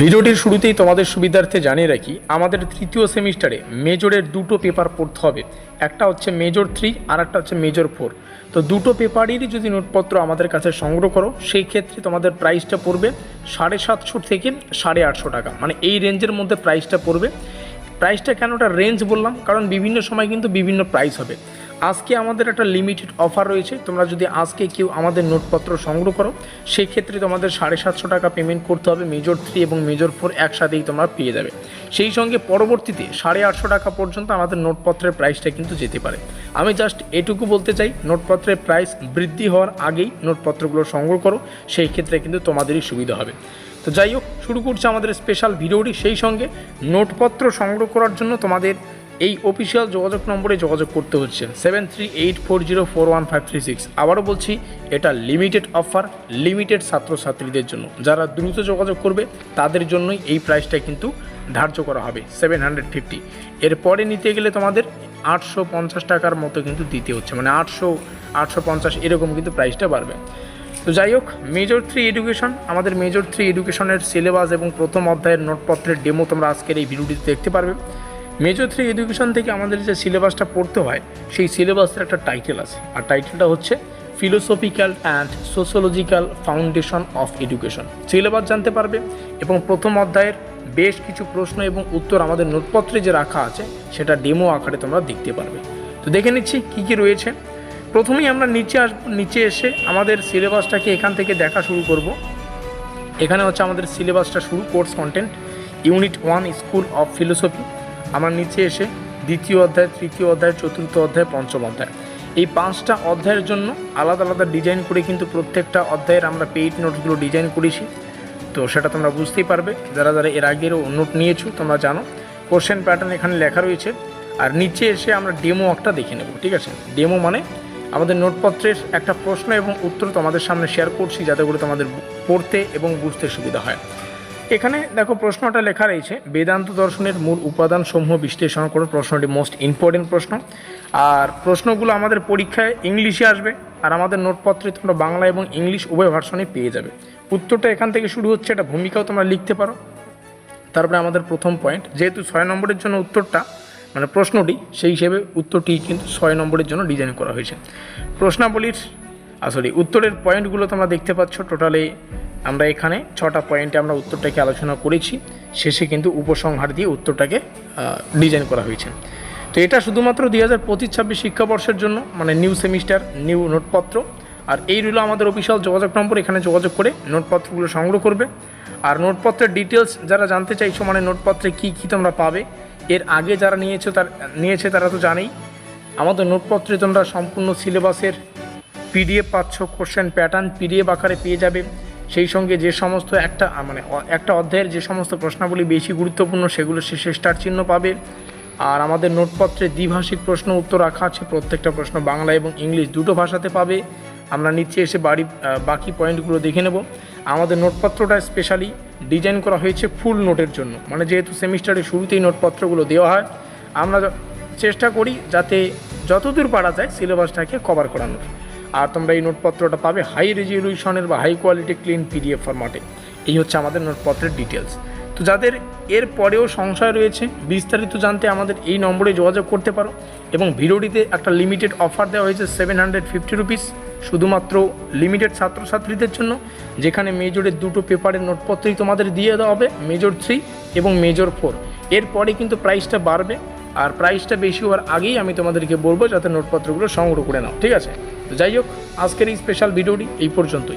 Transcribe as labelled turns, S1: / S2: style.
S1: ভিডিওটির শুরুতেই তোমাদের সুবিধার্থে জানিয়ে রাখি, আমাদের তৃতীয় সেমিস্টারে মেজরের দুটো পেপার পড়তে হবে। একটা হচ্ছে মেজর থ্রি আর একটা হচ্ছে মেজর ফোর। তো দুটো পেপারেরই যদি নোটপত্র আমাদের কাছে সংগ্রহ করো, সেই ক্ষেত্রে তোমাদের প্রাইসটা পড়বে সাড়ে সাতশো থেকে সাড়ে আটশো টাকা। মানে এই রেঞ্জের মধ্যে প্রাইসটা পড়বে। প্রাইসটা কেন ওটা রেঞ্জ বললাম? কারণ বিভিন্ন সময় কিন্তু বিভিন্ন প্রাইস হবে। আজকে আমাদের একটা লিমিটেড অফার রয়েছে। তোমরা যদি আজকে কেউ আমাদের নোটপত্র সংগ্রহ করো সেই ক্ষেত্রে তোমাদের সাড়ে সাতশো টাকা পেমেন্ট করতে হবে। মেজর থ্রি এবং মেজর ফোর একসাথেই তোমরা পেয়ে যাবে। সেই সঙ্গে পরবর্তীতে সাড়ে আটশো টাকা পর্যন্ত আমাদের নোটপত্রের প্রাইসটা কিন্তু যেতে পারে। আমি জাস্ট এটুকু বলতে চাই, নোটপত্রের প্রাইস বৃদ্ধি হওয়ার আগেই নোটপত্রগুলো সংগ্রহ করো। সেই ক্ষেত্রে কিন্তু তোমাদেরই সুবিধা হবে। তো যাই হোক, শুরু করছে আমাদের স্পেশাল ভিডিওটি সেই সঙ্গে নোটপত্র সংগ্রহ করার জন্য তোমাদের এই অফিসিয়াল যোগাযোগ নম্বরে যোগাযোগ করতে হচ্ছে। Seven three eight four zero four one five three six আবারও বলছি, এটা লিমিটেড অফার লিমিটেড ছাত্রছাত্রীদের জন্য। যারা দ্রুত যোগাযোগ করবে, তাদের জন্যই এই প্রাইসটা কিন্তু ধার্য করা হবে সেভেন হান্ড্রেড ফিফটি এরপরে নিতে গেলে তোমাদের আটশো পঞ্চাশ টাকার মতো কিন্তু দিতে হচ্ছে মানে আটশো আটশো পঞ্চাশ এরকম কিন্তু প্রাইসটা বাড়বে। তো যাই হোক মেজর থ্রি এডুকেশন আমাদের মেজর থ্রি এডুকেশনের সিলেবাস এবং প্রথম অধ্যায়ের নোটপত্রের ডেমো তোমরা আজকের এই ভিডিওটিতে দেখতে পারবে। মেজর থ্রি এডুকেশন থেকে আমাদের যে সিলেবাসটা পড়তে হয়, সেই সিলেবাসের একটা টাইটেল আছে। আর টাইটেলটা হচ্ছে philosophical and sociological foundation of education syllabus জানতে পারবে এবং প্রথম অধ্যায়ের বেশ কিছু প্রশ্ন এবং উত্তর আমাদের নোটপত্রে যে রাখা আছে, সেটা ডেমো আকারে তোমরা দেখতে পারবে। তো দেখে নিচ্ছি কী কী রয়েছে। প্রথমেই আমরা নিচে আসব নিচে এসে আমাদের সিলেবাসটাকে এখান থেকে দেখা শুরু করব। এখানে হচ্ছে আমাদের সিলেবাসটা শুরু course content unit one school of philosophy আমরা নিচে এসে দ্বিতীয় অধ্যায়, তৃতীয় অধ্যায়, চতুর্থ অধ্যায়, পঞ্চম অধ্যায়। এই পাঁচটা অধ্যায়ের জন্য আলাদা আলাদা ডিজাইন করে কিন্তু প্রত্যেকটা অধ্যায়ের আমরা পেইড নোটসগুলো ডিজাইন করেছি। তো সেটা তোমরা বুঝতেই পারবে। যারা যারা এর আগেরও নোট নিয়েছো, তোমরা জানো। কোশ্চেন প্যাটার্ন এখানে লেখা রয়েছে। আর নিচে এসে আমরা ডেমো একটা দেখে নেব, ঠিক আছে? ডেমো মানে আমাদের নোটপত্রের একটা প্রশ্ন এবং উত্তর তোমাদের সামনে শেয়ার করছি যাতে করে তোমাদের পড়তে এবং বুঝতে সুবিধা হয়। এখানে দেখো প্রশ্নটা লেখা রয়েছে, বেদান্ত দর্শনের মূল উপাদান সমূহ বিশ্লেষণ করো, প্রশ্নটি মোস্ট ইম্পর্টেন্ট প্রশ্ন। আর প্রশ্নগুলো আমাদের পরীক্ষায় ইংলিশে আসবে, আর আমাদের নোটপত্রে তোমরা বাংলা এবং ইংলিশ উভয় ভার্সনে পেয়ে যাবে। উত্তরটা এখান থেকে শুরু হচ্ছে, এটা ভূমিকাও তোমরা লিখতে পারো। তারপরে আমাদের প্রথম পয়েন্ট যেহেতু ছয় নম্বরের জন্য উত্তরটা মানে প্রশ্নটি, সেই হিসেবে উত্তরটি কিন্তু ছয় নম্বরের জন্য ডিজাইন করা হয়েছে। প্রশ্নাবলীর আসলে উত্তরের পয়েন্টগুলো তোমরা দেখতে পাচ্ছ টোটালে আমরা এখানে ছটা পয়েন্টে আমরা উত্তরটাকে আলোচনা করেছি। শেষে কিন্তু উপসংহার দিয়ে উত্তরটাকে ডিজাইন করা হয়েছে। তো এটা শুধুমাত্র দুই হাজার পঁচিশ ছাব্বিশ শিক্ষাবর্ষের জন্য মানে নিউ সেমিস্টার নিউ নোটপত্র আর এই রইল আমাদের অফিসিয়াল যোগাযোগ নম্বর, এখানে যোগাযোগ করে নোটপত্রগুলো সংগ্রহ করবে। আর নোটপত্রের ডিটেলস যারা জানতে চাইছো মানে নোটপত্রে কী কী তোমরা পাবে, এর আগে যারা নিয়েছো তার, নিয়েছে তারা তো জানেই। আমাদের নোটপত্রে তোমরা সম্পূর্ণ সিলেবাসের পিডিএফ পাচ্ছ কোশ্চেন প্যাটার্ন পিডিএফ আকারে পেয়ে যাবে। সেই সঙ্গে যে সমস্ত একটা মানে একটা অধ্যায়ের যে সমস্ত প্রশ্নাবলী বেশি গুরুত্বপূর্ণ, সেগুলো শেষে স্টার চিহ্ন পাবে। আর আমাদের নোটপত্রে দ্বিভাষিক প্রশ্ন, উত্তর রাখা আছে, প্রত্যেকটা প্রশ্ন বাংলা এবং ইংলিশ দুটো ভাষাতে পাবে। আমরা নিচে এসে বাড়ি বাকি পয়েন্টগুলো দেখে নেব। আমাদের নোটপত্রটা স্পেশালি ডিজাইন করা হয়েছে ফুল নোটের জন্য। মানে যেহেতু সেমিস্টারের শুরুতেই নোটপত্রগুলো দেওয়া হয়, আমরা চেষ্টা করি যাতে যতদূর পারা যায় সিলেবাসটাকে কভার করানোর। আর তোমরা এই নোটপত্রটা পাবে হাই রেজলিউশনের বা হাই কোয়ালিটি ক্লিন পিডিএফ ফরম্যাটে এই হচ্ছে আমাদের নোটপত্রের ডিটেলস তো যাদের এর পরেও সংশয় রয়েছে, বিস্তারিত জানতে আমাদের এই নম্বরে যোগাযোগ করতে পারো এবং ভিডিওটিতে একটা লিমিটেড অফার দেওয়া হয়েছে সেভেন হান্ড্রেড ফিফটি রুপিস শুধুমাত্র লিমিটেড ছাত্রছাত্রীদের জন্য, যেখানে মেজরের দুটো পেপারের নোটপত্রই তোমাদের দিয়ে দেওয়া হবে মেজর থ্রি এবং মেজর ফোর এরপরে কিন্তু প্রাইসটা বাড়বে। আর প্রাইসটা বেশি হওয়ার আগেই আমি তোমাদেরকে বলব যাতে নোটপত্রগুলো সংগ্রহ করে নাও। ঠিক আছে? তো যাই হোক, আজকের এই স্পেশাল ভিডিওটি এই পর্যন্তই।